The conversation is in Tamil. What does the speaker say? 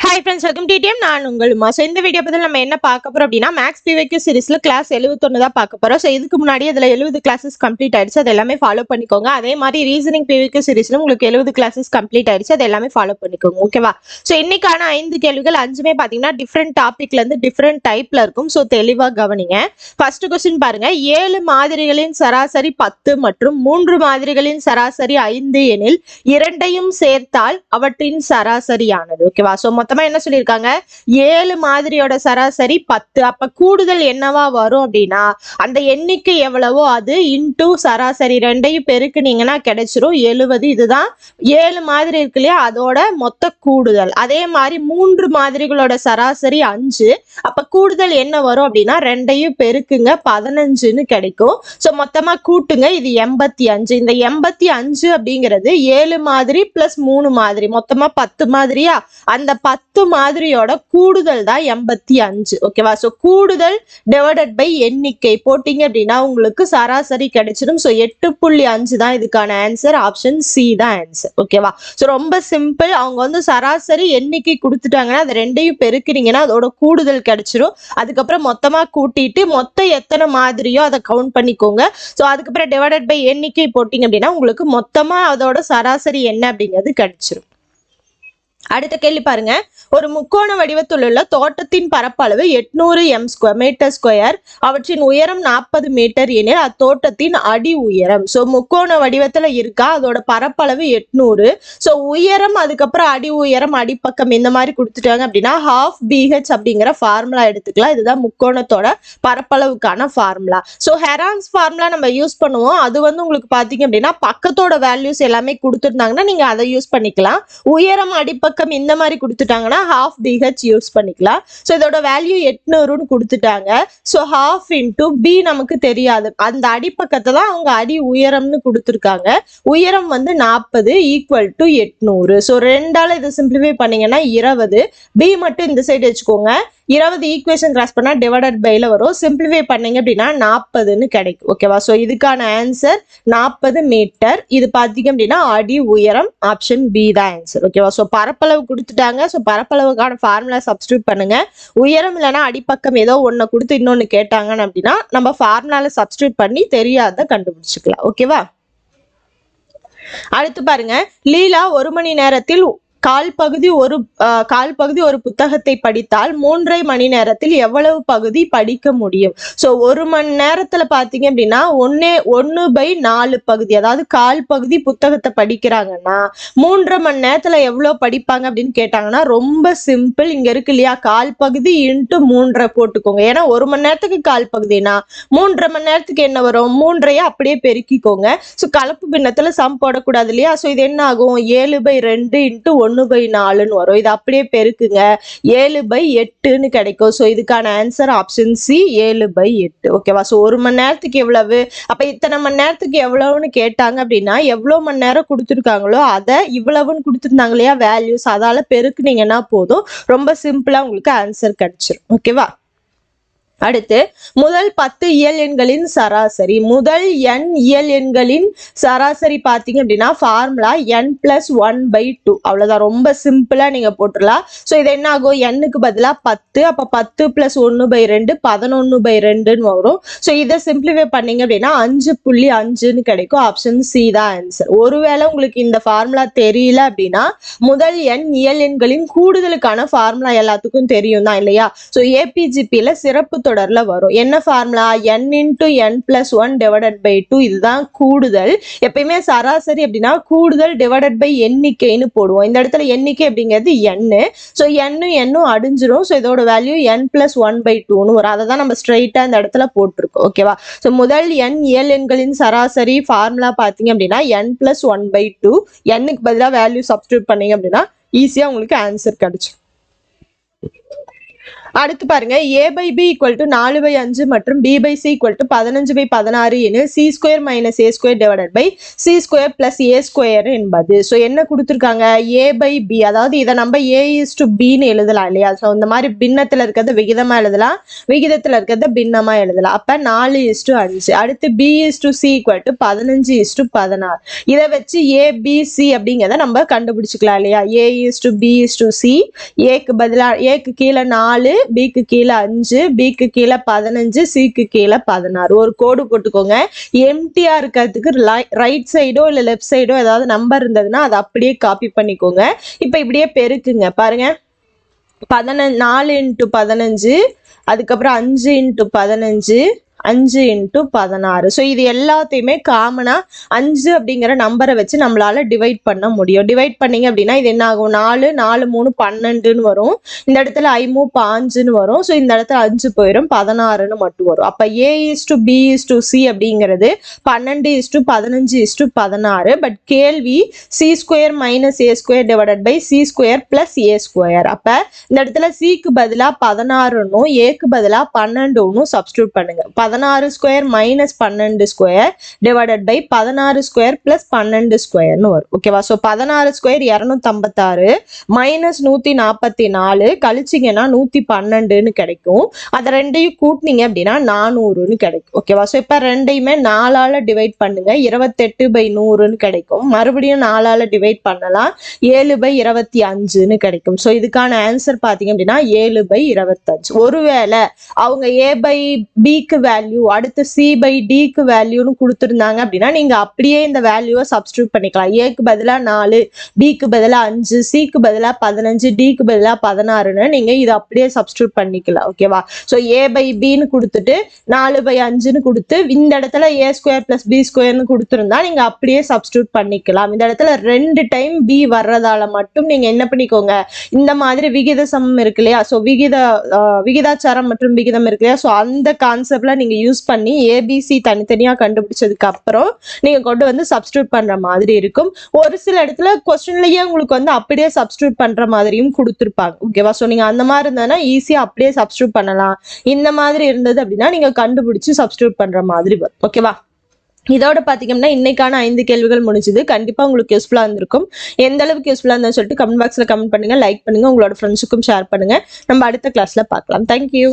ஹாய் ஃப்ரெண்ட்ஸ் வெல்கம் டிடிஎம் நான் உங்கள் உமா. ஸோ இந்த வீடியோ பற்றி நம்ம என்ன பார்க்க போகிறோம் அப்படின்னா மேக்ஸ் பிவைக்கு சீரிஸ்ல கிளாஸ் எழுபத்தொன்று தான் பார்க்க போகிறோம் ஸோ இதுக்கு முன்னாடி அதில் எழுபது கிளாஸஸ் கம்ப்ளீட் ஆயிடுச்சு. அது எல்லாமே ஃபாலோ பண்ணிக்கோங்க. அதே மாதிரி ரீசனிங் பிவைக்கு சீரிஸ்ல உங்களுக்கு எழுபது கிளாஸஸ் கம்ப்ளீட் ஆயிடுச்சு. அது எல்லாமே ஃபாலோ பண்ணிக்கோங்க. ஓகேவா ஸோ இன்னைக்கான ஐந்து கேள்விகள் அஞ்சுமே பார்த்தீங்கன்னா டிஃப்ரெண்ட் டாபிக்ல இருந்து டிஃப்ரெண்ட் டைப்ல இருக்கும். ஸோ தெளிவாக கவனிங்க. ஃபர்ஸ்ட் கொஸ்டின் பாருங்க. ஏழு மாதிரிகளின் சராசரி பத்து மற்றும் மூன்று மாதிரிகளின் சராசரி ஐந்து எனில் இரண்டையும் சேர்த்தால் அவற்றின் சராசரியானது. ஓகேவா சோ மொத்தமா என்ன சொல்லியிருக்காங்க? ஏழு மாதிரியோட சராசரி பத்து. அப்ப கூடுதல் என்னவா வரும் அப்படின்னா அந்த எண்ணிக்கை எவ்வளவோ அது இன்டூ சராசரி ரெண்டையும் பெருக்குனீங்கன்னா கிடைச்சிரும். எழுவது இதுதான். ஏழு மாதிரி இருக்கு இல்லையா? அதோட மொத்த கூடுதல். அதே மாதிரி மூன்று மாதிரிகளோட சராசரி அஞ்சு. அப்ப கூடுதல் என்ன வரும் அப்படின்னா ரெண்டையும் பெருக்குங்க. பதினஞ்சுன்னு கிடைக்கும். ஸோ மொத்தமா கூட்டுங்க. இது எண்பத்தி அஞ்சு. இந்த எண்பத்தி அஞ்சு அப்படிங்கிறது ஏழு மாதிரி பிளஸ் மூணு மாதிரி. மொத்தமா பத்து மாதிரியா? அந்த பத்து மாதிரியோட கூடுதல் தான் எண்பத்தி அஞ்சு ஓகேவா ஸோ கூடுதல் டிவைடட் பை எண்ணிக்கை. போட்டீங்க அப்படின்னா உங்களுக்கு சராசரி கிடைச்சிடும். ஸோ எட்டு புள்ளி அஞ்சு தான் இதுக்கான ஆன்சர் ஆப்ஷன் சி தான் ஆன்சர் ஓகேவா ஸோ ரொம்ப சிம்பிள் அவங்க வந்து சராசரி எண்ணிக்கை கொடுத்துட்டாங்கன்னா அது ரெண்டையும் பெருக்கிறீங்கன்னா அதோட கூடுதல் கிடைச்சிரும். அதுக்கப்புறம் மொத்தமா கூட்டிட்டு மொத்தம் எத்தனை மாதிரியோ அதை கவுண்ட் பண்ணிக்கோங்க. ஸோ அதுக்கப்புறம் டிவைடட் பை எண்ணிக்கை போட்டீங்க அப்படின்னா உங்களுக்கு மொத்தமா அதோட சராசரி என்ன அப்படிங்கிறது கிடைச்சிரும். அடுத்த கேள்வி பாருங்க. ஒரு முக்கோண வடிவத்தில் உள்ள தோட்டத்தின் பரப்பளவு எட்நூறு எம் ஸ்கொயர் மீட்டர் ஸ்கொயர் அவற்றின் உயரம் நாற்பது மீட்டர் எனில் அத்தோட்டத்தின் அடி உயரம். ஸோ முக்கோண வடிவத்துல இருக்கா? அதோட பரப்பளவு எட்நூறு. ஸோ உயரம் அதுக்கப்புறம் அடி உயரம் அடிப்பக்கம் இந்த மாதிரி கொடுத்துட்டாங்க அப்படின்னா ஹாஃப் பிஹெச் அப்படிங்கிற ஃபார்முலா எடுத்துக்கலாம். இதுதான் முக்கோணத்தோட பரப்பளவுக்கான ஃபார்முலா ஸோ ஹெரான்ஸ் ஃபார்முலா நம்ம யூஸ் பண்ணுவோம். அது வந்து உங்களுக்கு பார்த்தீங்க அப்படின்னா பக்கத்தோட வேல்யூஸ் எல்லாமே கொடுத்துருந்தாங்கன்னா நீங்க அதை யூஸ் பண்ணிக்கலாம். உயரம் அடிப்பக்கம் பக்கம் இந்த மாதிரி கொடுத்துட்டாங்கன்னா ஹாஃப் பிஹெச் யூஸ் பண்ணிக்கலாம். ஸோ இதோட வேல்யூ எட்நூறுன்னு கொடுத்துட்டாங்க. ஸோ ஹாஃப் இன்டூ பி நமக்கு தெரியாது. அந்த அடிப்பக்கத்தை தான் அவங்க அடி உயரம்னு கொடுத்துருக்காங்க. உயரம் வந்து நாற்பது ஈக்குவல் டு எட்நூறு. ஸோ ரெண்டால இதை சிம்பிளிஃபை பண்ணீங்கன்னா இருபது. பி மட்டும் இந்த சைடு வச்சுக்கோங்க. இருபது ஈக்குவேஷன் கிராஸ் பண்ணால் டிவைடட் பைல வரும். சிம்பிளிஃபை பண்ணீங்க அப்படின்னா நாற்பதுன்னு கிடைக்கும். ஓகேவா ஸோ இதுக்கான ஆன்சர் நாற்பது மீட்டர் இது பார்த்தீங்க அப்படின்னா அடி உயரம் ஆப்ஷன் பி தான் ஆன்சர் ஓகேவா ஸோ பரப்பளவு கொடுத்துட்டாங்க. ஸோ பரப்பளவுக்கான ஃபார்முலா சப்ஸ்டியூட் பண்ணுங்க. உயரம் இல்லைன்னா அடிப்பக்கம் ஏதோ ஒன்று கொடுத்து இன்னொன்று கேட்டாங்கன்னு அப்படின்னா நம்ம ஃபார்முலாவில் சப்ஸ்டியூட் பண்ணி தெரியாத கண்டுபிடிச்சிக்கலாம். ஓகேவா அடுத்து பாருங்க. லீலா ஒரு மணி நேரத்தில் கால் பகுதி ஒரு கால் பகுதி ஒரு புத்தகத்தை படித்தால் மூன்றரை மணி நேரத்தில் எவ்வளவு பகுதி படிக்க முடியும்? ஸோ ஒரு மணி நேரத்துல பாத்தீங்க அப்படின்னா ஒன்னே ஒன்னு பை நாலு பகுதி அதாவது கால் பகுதி புத்தகத்தை படிக்கிறாங்கன்னா மூன்றரை மணி நேரத்துல எவ்வளவு படிப்பாங்க அப்படின்னு கேட்டாங்கன்னா ரொம்ப சிம்பிள் இங்க இருக்கு இல்லையா? கால் பகுதி இன்ட்டு மூன்றரை போட்டுக்கோங்க. ஏன்னா ஒரு மணி நேரத்துக்கு கால் பகுதினா மூன்றரை மணி நேரத்துக்கு என்ன வரும்? மூன்றைய அப்படியே பெருக்கிக்கோங்க. ஸோ கலப்பு பின்னத்துல சம் போடக்கூடாது இல்லையா? ஸோ இது என்ன ஆகும்? ஏழு பை ரெண்டு இன்ட்டு ஒன்று பை நாலுன்னு வரும். இது அப்படியே பெருக்குங்க. ஏழு பை எட்டுன்னு கிடைக்கும். ஸோ இதுக்கான ஆன்சர் ஆப்ஷன் சி ஏழு பை எட்டு. ஓகேவா ஸோ ஒரு மணி நேரத்துக்கு எவ்வளவு? அப்போ இத்தனை மணி நேரத்துக்கு எவ்வளவுன்னு கேட்டாங்க அப்படின்னா எவ்வளோ மணி நேரம் கொடுத்துருக்காங்களோ அதை இவ்வளவுன்னு கொடுத்துருந்தாங்க இல்லையா? வேல்யூஸ் அதால் பெருக்குனீங்கன்னா போதும். ரொம்ப சிம்பிளாக உங்களுக்கு ஆன்சர் கிடைச்சிரும். ஓகேவா அடுத்து முதல் பத்து இயல் எண்களின் சராசரி. முதல் எண் இயல் எண்களின் சராசரி பார்த்தீங்க அப்படின்னா formula n plus one by two அவ்வளோதான் ரொம்ப சிம்பிளாக நீங்கள் போட்டுடலாம். ஸோ இது என்ன ஆகும் எண்ணுக்கு பதிலாக பத்து அப்போ பத்து ப்ளஸ் ஒன்று பை ரெண்டு பதினொன்று பை ரெண்டுன்னு வரும். ஸோ இதை சிம்பிளிஃபை பண்ணீங்க அப்படின்னா அஞ்சு புள்ளி அஞ்சுன்னு கிடைக்கும். ஆப்ஷன் சி தான் ஆன்சர் ஒருவேளை உங்களுக்கு இந்த ஃபார்முலா தெரியல அப்படின்னா முதல் எண் இயல் எண்களின் கூடுதலுக்கான ஃபார்முலா எல்லாத்துக்கும் தெரியும் தான் இல்லையா? ஸோ ஏபிஜிபியில் சிறப்பு தொடர்ல வரும். என்ன formula n into n plus one divided by two இதுதான் கூடுதல். எப்பயுமே சராசரி அப்படின்னா கூடுதல் டிவைடட் பை எண்ணிக்கைன்னு போடுவோம். இந்த இடத்துல எண்ணிக்கை அப்படிங்கிறது எண்ணு ஸோ எண்ணும் எண்ணும் அடிஞ்சிரும். ஸோ இதோட value n plus one by டூன்னு வரும். அதை தான் நம்ம ஸ்ட்ரைட்டாக இந்த இடத்துல போட்டிருக்கோம். ஓகேவா ஸோ முதல் எண் இயல் எண்களின் சராசரி ஃபார்முலா பார்த்தீங்க அப்படின்னா n plus one by two எண்ணுக்கு பதிலாக வேல்யூ சப்ஸ்டியூட் பண்ணீங்க அப்படின்னா ஈஸியாக உங்களுக்கு ஆன்சர் கிடைச்சிடும் அடுத்து பாருங்க A by B equal to நாலு பை அஞ்சு மற்றும் B by C equal to பதினஞ்சு பை பதினாறு எனில் C square minus A square divided by C square plus A square என்பது. ஸோ என்ன கொடுத்துருக்காங்க? ஏ பை பி அதாவது இதை நம்ம ஏ இஸ் டு பின்னு எழுதலாம் இல்லையா? ஸோ இந்த மாதிரி பின்னத்தில் இருக்கிறத விகிதமாக எழுதலாம். விகிதத்தில் இருக்கிறத பின்னமாக எழுதலாம். அப்போ நாலு இஸ் டு அஞ்சு. அடுத்து B is to C equal to பதினஞ்சு இஸ் டு பதினாறு. இதை வச்சு ஏபிசி சி அப்படிங்கிறத நம்ம கண்டுபிடிச்சிக்கலாம் இல்லையா? A is to B is to C ஏக்கு பதிலாக ஏக்கு கீழே நாலு நாலு பிக்கு கீழே அஞ்சு பிக்கு கீழே பதினஞ்சு சிக்கு கீழே பதினாறு. ஒரு கோடு போட்டுக்கோங்க. எம்டியா இருக்கிறதுக்கு ரைட் சைடோ இல்லை லெஃப்ட் சைடோ ஏதாவது நம்பர் இருந்ததுன்னா அதை அப்படியே காப்பி பண்ணிக்கோங்க. இப்போ இப்படியே பெருக்குங்க. பாருங்க. பதினஞ்சு நாலு இன்ட்டு பதினஞ்சு அதுக்கப்புறம் அஞ்சு இன்ட்டு பதினஞ்சு அஞ்சு இன்ட்டு பதினாறு. ஸோ இது எல்லாத்தையுமே காமனாக அஞ்சு அப்படிங்கிற நம்பரை வச்சு நம்மளால் டிவைட் பண்ண முடியும். டிவைட் பண்ணிங்க அப்படின்னா இது என்ன ஆகும்? நாலு நாலு மூணு பன்னெண்டுன்னு வரும். இந்த இடத்துல ஐமூ பாஞ்சுன்னு வரும். ஸோ இந்த இடத்துல அஞ்சு போயிடும் பதினாறுன்னு மட்டும் வரும். அப்போ A is to B is to C அப்படிங்கிறது பன்னெண்டு இஸ் டு பதினஞ்சு இஸ் டு பதினாறு. பட் கேள்வி C square minus A square divided by C square plus A square அப்போ இந்த இடத்துல சிக்கு பதிலாக பதினாறுன்னும் ஏக்கு பதிலாக பன்னெண்டுன்னு சப்ஸ்டியூட் பண்ணுங்க. பதினாறு பதினாறு ஸ்கொயர் மைனஸ் பன்னெண்டு ஸ்கொயர் டிவைடட் பை பதினாறு ஸ்கொயர் பிளஸ் பன்னெண்டு ஸ்கொயர்னு வரும். ஓகேவா ஸோ பதினாறு ஸ்கொயர் இரநூத்தம்பத்தாறு மைனஸ் நூற்றி நாற்பத்தி நாலு கழிச்சிங்கன்னா நூற்றி பன்னெண்டுன்னு கிடைக்கும். அதை ரெண்டையும் கூட்டினீங்க அப்படின்னா நானூறுன்னு கிடைக்கும். ஓகேவா ஸோ இப்போ ரெண்டையுமே நாலால் டிவைட் பண்ணுங்க. இருபத்தெட்டு பை நூறுன்னு கிடைக்கும். மறுபடியும் நாலால் டிவைட் பண்ணலாம். ஏழு பை இருபத்தி அஞ்சுன்னு கிடைக்கும். ஸோ இதுக்கான ஆன்சர் பார்த்தீங்க அப்படின்னா ஏழு பை இருபத்தஞ்சு. ஒருவேளை அவங்க ஏ பை பிக்கு வேல்யூ அடுத்து சி பை டிக்கு வேல்யூன்னு கொடுத்துருந்தாங்க அப்படின்னா நீங்கள் அப்படியே இந்த வேல்யூவை சப்ஸ்டியூட் பண்ணிக்கலாம். ஏக்கு பதிலாக நாலு பிக்கு பதிலாக அஞ்சு சிக்கு பதிலாக பதினஞ்சு டிக்கு பதிலாக பதினாறுன்னு நீங்கள் இதை அப்படியே சப்ஸ்டியூட் பண்ணிக்கலாம் ஓகேவா ஸோ ஏ பை பின்னு கொடுத்துட்டு நாலு பை அஞ்சுன்னு கொடுத்து இந்த இடத்துல ஏ ஸ்கொயர் பிளஸ் பி ஸ்கொயர்னு கொடுத்துருந்தா நீங்கள் அப்படியே சப்ஸ்டியூட் பண்ணிக்கலாம். இந்த இடத்துல ரெண்டு டைம் பி வர்றதால மட்டும் நீங்கள் என்ன பண்ணிக்கோங்க இந்த மாதிரி விகித சமம் இருக்கு இல்லையா? ஸோ விகித விகிதாச்சாரம் மற்றும் விகிதம் இருக்கு இல்லையா? ஸோ அந்த கான்செப்ட்ல நீங்கள் யூஸ் பண்ணி ஏபிசி தனித்தனியாக கண்டுபிடிச்சதுக்கு அப்புறம் நீங்கள் கொண்டு வந்து சப்ஸ்டியூட் பண்ணுற மாதிரி இருக்கும். ஒரு சில இடத்துல கொஸ்டின்லயே உங்களுக்கு வந்து அப்படியே சப்ஸ்டியூட் பண்ணுற மாதிரியும் கொடுத்துருப்பாங்க. ஓகேவா ஸோ நீங்கள் அந்த மாதிரி இருந்ததுன்னா ஈஸியாக அப்படியே சப்ஸ்டியூட் பண்ணலாம். இந்த மாதிரி இருந்தது அப்படின்னா நீங்கள் கண்டுபிடிச்சு சப்ஸ்டியூட் பண்ணுற மாதிரி வரும். ஓகேவா இதோட பார்த்தீங்கன்னா இன்னைக்கான ஐந்து கேள்விகள் முடிஞ்சது. கண்டிப்பாக உங்களுக்கு யூஸ்ஃபுல்லாக இருந்திருக்கும். எந்த அளவுக்கு யூஸ்ஃபுல்லாக இருந்தாலும் சொல்லிட்டு கமெண்ட் பாக்ஸில் கமெண்ட் பண்ணுங்க. லைக் பண்ணுங்க. உங்களோட ஃப்ரெண்ட்ஸுக்கும் ஷேர் பண்ணுங்க. நம்ம அடுத்த கிளாஸில் பார்க்கலாம். தேங்க்யூ